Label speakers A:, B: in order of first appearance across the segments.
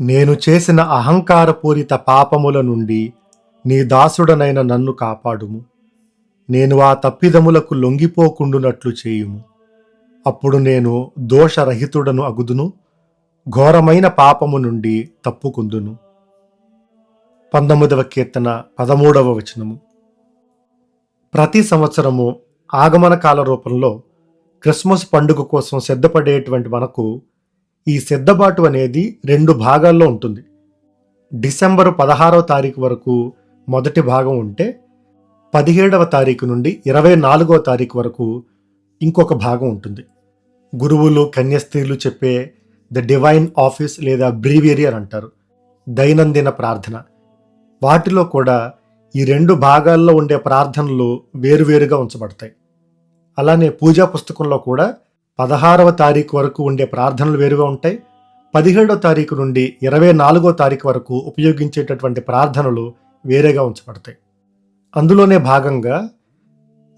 A: నేను చేసిన అహంకారపూరిత పాపముల నుండి నీ దాసుడనైన నన్ను కాపాడుము. నేను ఆ తప్పిదములకు లొంగిపోకుండునట్లు చేయుము. అప్పుడు నేను దోషరహితుడను అగుదును ఘోరమైన పాపము నుండి తప్పుకుందును. పంతొమ్మిదవ కీర్తన పదమూడవ వచనము. ప్రతి సంవత్సరము ఆగమన కాల రూపంలో క్రిస్మస్ పండుగ కోసం సిద్ధపడేటువంటి మనకు ఈ సిద్ధబాటు అనేది రెండు భాగాల్లో ఉంటుంది. డిసెంబరు పదహారవ తారీఖు వరకు మొదటి భాగం ఉంటే పదిహేడవ తారీఖు నుండి ఇరవై నాలుగవ తారీఖు వరకు ఇంకొక భాగం ఉంటుంది. గురువులు కన్యస్త్రీలు చెప్పే ద డివైన్ ఆఫీస్ లేదా బ్రీవియరీ అని అంటారు. దైనందిన ప్రార్థన. వాటిలో కూడా ఈ రెండు భాగాల్లో ఉండే ప్రార్థనలు వేరువేరుగా ఉంచబడతాయి. అలానే పూజా పుస్తకంలో కూడా పదహారవ తారీఖు వరకు ఉండే ప్రార్థనలు వేరుగా ఉంటాయి. పదిహేడవ తారీఖు నుండి ఇరవై నాలుగో తారీఖు వరకు ఉపయోగించేటటువంటి ప్రార్థనలు వేరేగా ఉంచబడతాయి. అందులోనే భాగంగా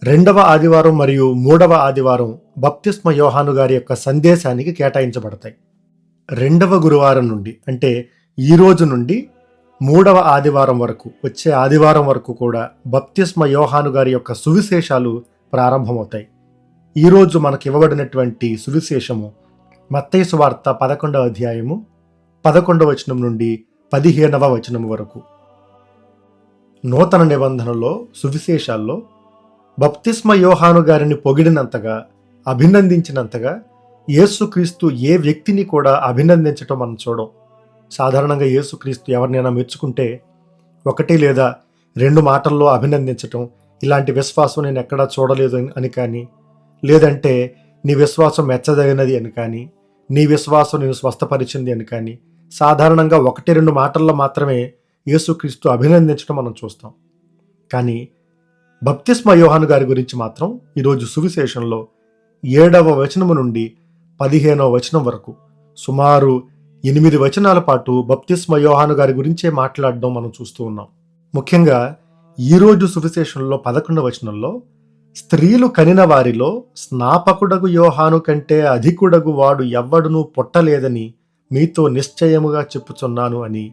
A: రెండవ ఆదివారం మరియు మూడవ ఆదివారం బప్తిస్మ యోహాను గారి యొక్క సందేశానికి కేటాయించబడతాయి. రెండవ గురువారం నుండి అంటే ఈ రోజు నుండి మూడవ ఆదివారం వరకు వచ్చే ఆదివారం వరకు కూడా బప్తిస్మ యోహాను గారి యొక్క సువిశేషాలు ప్రారంభమవుతాయి. ఈరోజు మనకు ఇవ్వబడినటువంటి సువిశేషము మత్తేసు వార్త పదకొండవ అధ్యాయము పదకొండవ వచనం నుండి పదిహేనవ వచనం వరకు. నూతన నిబంధనలో సువిశేషాల్లో బప్తిస్మ యోహాను గారిని పొగిడినంతగా అభినందించినంతగా యేసుక్రీస్తు ఏ వ్యక్తిని కూడా అభినందించటం మనం చూడం. సాధారణంగా యేసుక్రీస్తు ఎవరినైనా మెచ్చుకుంటే ఒకటి లేదా రెండు మాటల్లో అభినందించటం ఇలాంటి విశ్వాసం నేను ఎక్కడా చూడలేదు అని- అని కానీ లేదంటే నీ విశ్వాసం మెచ్చదగినది అని కానీ నీ విశ్వాసం నేను స్వస్థపరిచింది అని కానీ సాధారణంగా ఒకటి రెండు మాటల్లో మాత్రమే యేసుక్రీస్తు అభినందించడం మనం చూస్తాం. కానీ బప్తిస్మ యోహాను గారి గురించి మాత్రం ఈరోజు సువిశేషంలో ఏడవ వచనము నుండి పదిహేనవ వచనం వరకు సుమారు ఎనిమిది వచనాల పాటు బప్తిస్మ యోహాను గారి గురించే మాట్లాడడం మనం చూస్తూ ఉన్నాం. ముఖ్యంగా ఈరోజు సువిశేషంలో పదకొండవ వచనంలో స్త్రీలు కనిన వారిలో స్నాపకుడగు యోహాను కంటే అధికుడగు వాడు ఎవ్వడునూ పుట్టలేదని మీతో నిశ్చయముగా చెప్పుచున్నాను అని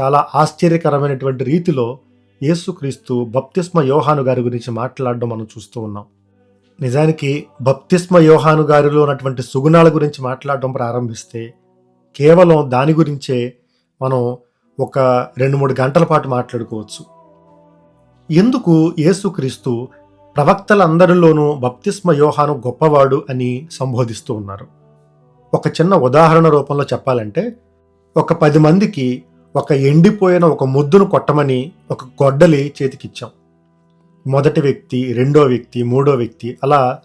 A: చాలా ఆశ్చర్యకరమైనటువంటి రీతిలో యేసుక్రీస్తు బప్తిస్మ యోహాను గారి గురించి మాట్లాడడం మనం చూస్తూ ఉన్నాం. నిజానికి బప్తిస్మ యోహాను గారిలో ఉన్నటువంటి సుగుణాల గురించి మాట్లాడడం ప్రారంభిస్తే కేవలం దాని గురించే మనం ఒక రెండు మూడు గంటల పాటు మాట్లాడుకోవచ్చు. ఎందుకు యేసుక్రీస్తు ప్రవక్తలందరిలోనూ బప్తిస్మ యోహాను గొప్పవాడు అని సంబోధిస్తూ ఉన్నారు. ఒక చిన్న ఉదాహరణ రూపంలో చెప్పాలంటే ఒక పది మందికి ఒక ఎండిపోయిన ఒక ముద్దును కొట్టమని ఒక గొడ్డలి చేతికిచ్చాం. మొదటి వ్యక్తి రెండో వ్యక్తి మూడో వ్యక్తి అలా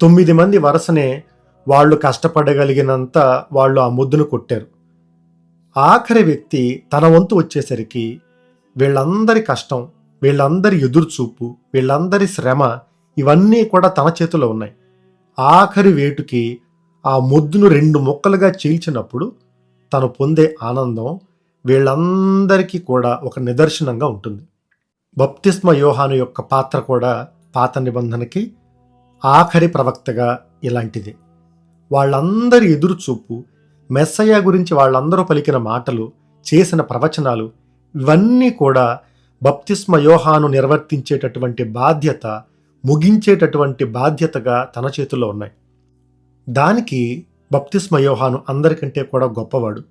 A: తొమ్మిది మంది వరుసనే వాళ్ళు కష్టపడగలిగినంత వాళ్ళు ఆ ముద్దును కొట్టారు. ఆఖరి వ్యక్తి తన వంతు వచ్చేసరికి వీళ్ళందరి కష్టం వీళ్ళందరి ఎదురుచూపు వీళ్ళందరి శ్రమ ఇవన్నీ కూడా తన చేతిలో ఉన్నాయి. ఆఖరి వేటుకి ఆ ముద్దును రెండు ముక్కలుగా చీల్చినప్పుడు తను పొందే ఆనందం వీళ్ళందరికీ కూడా ఒక నిదర్శనంగా ఉంటుంది. బప్తిస్మ యోహాను యొక్క పాత్ర కూడా పాత నిబంధనకి ఆఖరి ప్రవక్తగా ఇలాంటిది. వాళ్ళందరి ఎదురుచూపు మెస్సయ్య గురించి వాళ్ళందరూ పలికిన మాటలు చేసిన ప్రవచనాలు ఇవన్నీ కూడా బప్తిస్మ యోహాను నిర్వర్తించేటటువంటి బాధ్యత ముగించేటటువంటి బాధ్యతగా తన చేతుల్లో ఉన్నాయి. దానికి బప్తిస్మ యోహాను అందరికంటే కూడా గొప్పవాడు.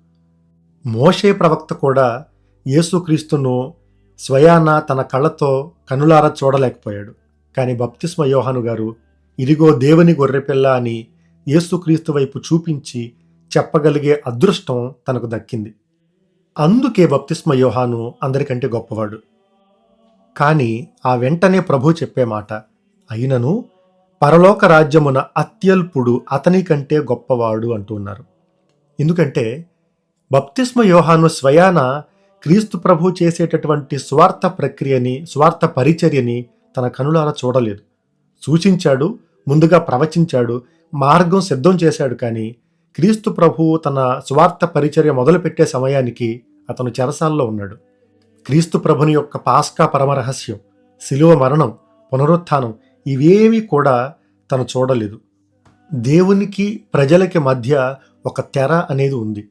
A: మోషే ప్రవక్త కూడా యేసుక్రీస్తును స్వయాన తన కళ్ళతో కనులారా చూడలేకపోయాడు. కానీ బప్తిస్మ యోహాను గారు ఇదిగో దేవుని గొర్రెపిల్ల అని యేసుక్రీస్తు వైపు చూపించి చెప్పగలిగే అదృష్టం తనకు దక్కింది. అందుకే బప్తిస్మ యోహాను అందరికంటే గొప్పవాడు. కానీ ఆ వెంటనే ప్రభు చెప్పే మాట అయినను పరలోక రాజ్యమున అత్యల్పుడు అతని కంటే గొప్పవాడు అంటున్నారు ఎందుకంటే బప్తిస్మ యోహాను స్వయాన క్రీస్తు ప్రభు చేసేటటువంటి స్వార్థ ప్రక్రియని స్వార్థ పరిచర్యని తన కనులారా చూడలేదు. సూచించాడు ముందుగా ప్రవచించాడు మార్గం సిద్ధం చేశాడు కానీ క్రీస్తు ప్రభువు తన స్వార్థ పరిచర్య మొదలుపెట్టే సమయానికి అతను చెరసాల్లో ఉన్నాడు. క్రీస్తు ప్రభుని యొక్క పాస్కా పరమరహస్యం శిలువ మరణం పునరుత్థానం ఇవేవి కూడా తను చూడలేదు. దేవునికి ప్రజలకి మధ్య ఒక తెర అనేది ఉంది.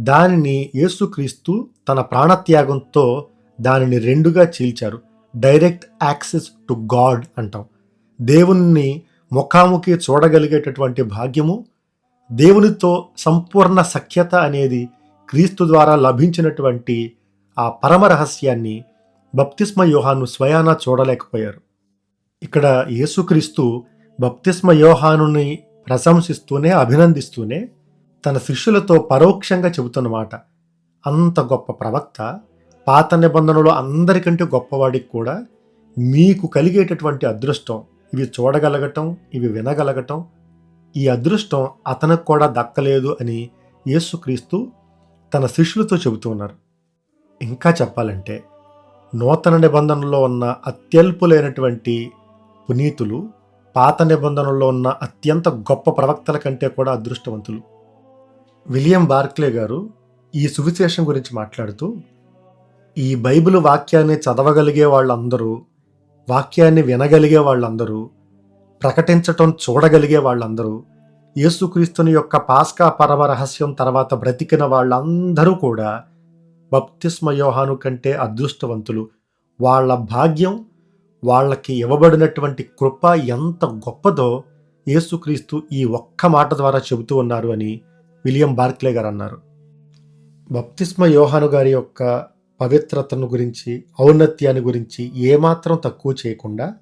A: దానిని యేసుక్రీస్తు తన ప్రాణత్యాగంతో దానిని రెండుగా చీల్చారు. డైరెక్ట్ యాక్సెస్ టు గాడ్ అంటాం. దేవుణ్ణి ముఖాముఖి చూడగలిగేటటువంటి భాగ్యము దేవునితో సంపూర్ణ సఖ్యత అనేది క్రీస్తు ద్వారా లభించినటువంటి ఆ పరమ రహస్యాన్ని బప్తిస్మ యోహాను స్వయానా చూడలేకపోయారు. ఇక్కడ యేసుక్రీస్తు బప్తిస్మ యోహానుని ప్రశంసిస్తూనే అభినందిస్తూనే తన శిష్యులతో పరోక్షంగా చెబుతున్నమాట. అంత గొప్ప ప్రవక్త పాత నిబంధనలో అందరికంటే గొప్పవాడికి కూడా మీకు కలిగేటటువంటి అదృష్టం ఇవి చూడగలగటం ఇవి వినగలగటం ఈ అదృష్టం అతనికి కూడా దక్కలేదు అని యేసుక్రీస్తు తన శిష్యులతో చెబుతున్నారు ఇంకా చెప్పాలంటే నూతన నిబంధనలో ఉన్న అత్యల్పులైనటువంటి పునీతులు పాత నిబంధనలో ఉన్న అత్యంత గొప్ప ప్రవక్తల కంటే కూడా అదృష్టవంతులు. విలియం బార్క్లే గారు ఈ సువిశేషం గురించి మాట్లాడుతూ ఈ బైబిల్ వాక్యాన్ని చదవగలిగే వాళ్ళందరూ వాక్యాన్ని వినగలిగే వాళ్ళందరూ ప్రకటించటం చూడగలిగే వాళ్ళందరూ యేసుక్రీస్తుని యొక్క పాస్కా పరమ రహస్యం తర్వాత బ్రతికిన వాళ్ళందరూ కూడా బప్తిస్మ యోహాను కంటే అదృష్టవంతులు. వాళ్ళ భాగ్యం వాళ్ళకి ఇవ్వబడినటువంటి కృప ఎంత గొప్పదో యేసుక్రీస్తు ఈ ఒక్క మాట ద్వారా చెబుతూ ఉన్నారు అని విలియం బార్క్లే గారు అన్నారు. బప్తిస్మ యోహాను గారి యొక్క పవిత్రతను గురించి ఔన్నత్యాన్ని గురించి ఏమాత్రం తక్కువ చేయకుండా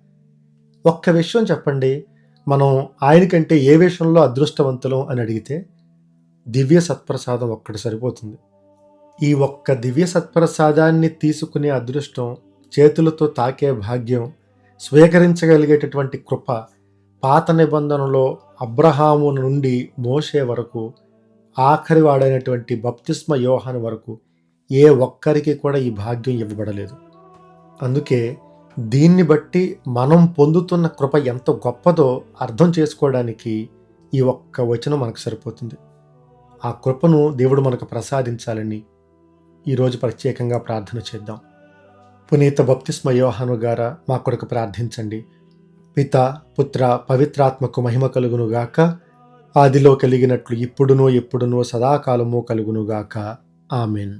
A: ఒక్క విషయం చెప్పండి. మనం ఆయనకంటే ఏ విషయంలో అదృష్టవంతులం అని అడిగితే దివ్య సత్ప్రసాదం ఒక్కటి సరిపోతుంది. ఈ ఒక్క దివ్య సత్ప్రసాదాన్ని తీసుకునే అదృష్టం చేతులతో తాకే భాగ్యం స్వీకరించగలిగేటటువంటి కృప పాత నిబంధనలో అబ్రహాము నుండి మోసే వరకు ఆఖరి వాడైనటువంటి బప్తిస్మ యోహాన్ వరకు ఏ ఒక్కరికి కూడా ఈ భాగ్యం ఇవ్వబడలేదు. అందుకే దీన్ని బట్టి మనం పొందుతున్న కృప ఎంత గొప్పదో అర్థం చేసుకోవడానికి ఈ ఒక్క వచనం మనకు సరిపోతుంది. ఆ కృపను దేవుడు మనకు ప్రసాదించాలని ఈరోజు ప్రత్యేకంగా ప్రార్థన చేద్దాం. పునీత బప్తిస్మ యోహాను గార మా కొరకు ప్రార్థించండి. పిత పుత్ర పవిత్రాత్మకు మహిమ కలుగునుగాక ఆదిలో కలిగినట్లు ఇప్పుడునో ఎప్పుడునో సదాకాలము కలుగునుగాక ఆమెన్.